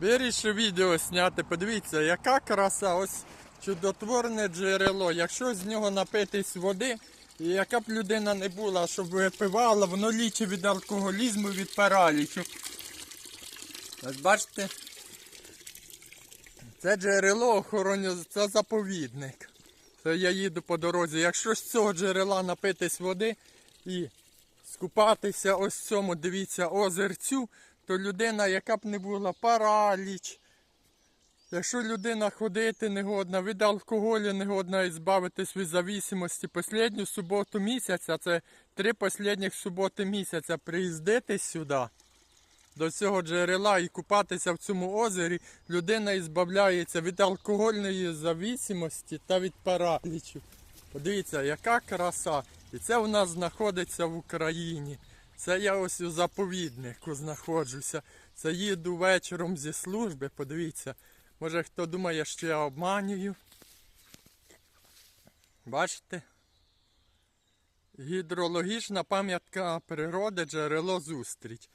Вирішив відео зняти. Подивіться, яка краса, ось чудотворне джерело. Якщо з нього напитись води, і яка б людина не була, щоб випивала, воно лічить від алкоголізму, від паралічу. Ось бачите? Це джерело охороню, це заповідник. Це я їду по дорозі. Якщо з цього джерела напитись води і скупатися ось цьому, дивіться, озерцю, то людина, яка б не була параліч. Якщо людина ходити не годна, від алкоголю не годна і збавитись від зависимості, останню суботу місяця, це три останніх суботи місяця, приїздити сюди до цього джерела і купатися в цьому озері, людина ізбавляється від алкогольної зависимості та від паралічу. Подивіться, яка краса. І це у нас знаходиться в Україні. Це я ось у заповіднику знаходжуся. Це їду вечором зі служби, подивіться. Може хто думає, що я обманюю. Бачите? Гідрологічна пам'ятка природи джерело зустріч.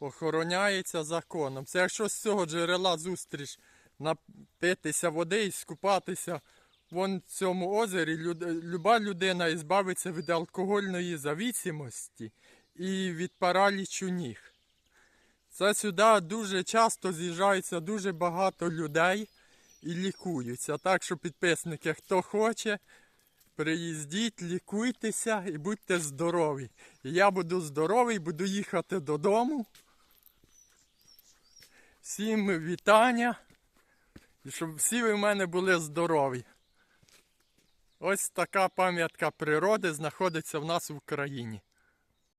Охороняється законом. Це якщо з цього джерела зустріч напитися води і скупатися вон в цьому озері, люд, люба людина ізбавиться від алкогольної зависимості і від паралічу ніг. Це сюди дуже часто з'їжджається дуже багато людей і лікуються. Так що підписники, хто хоче, приїздіть, лікуйтеся і будьте здорові. І я буду здоровий, буду їхати додому. Всім вітання. І щоб всі ви в мене були здорові. Ось така пам'ятка природи знаходиться в нас в Україні.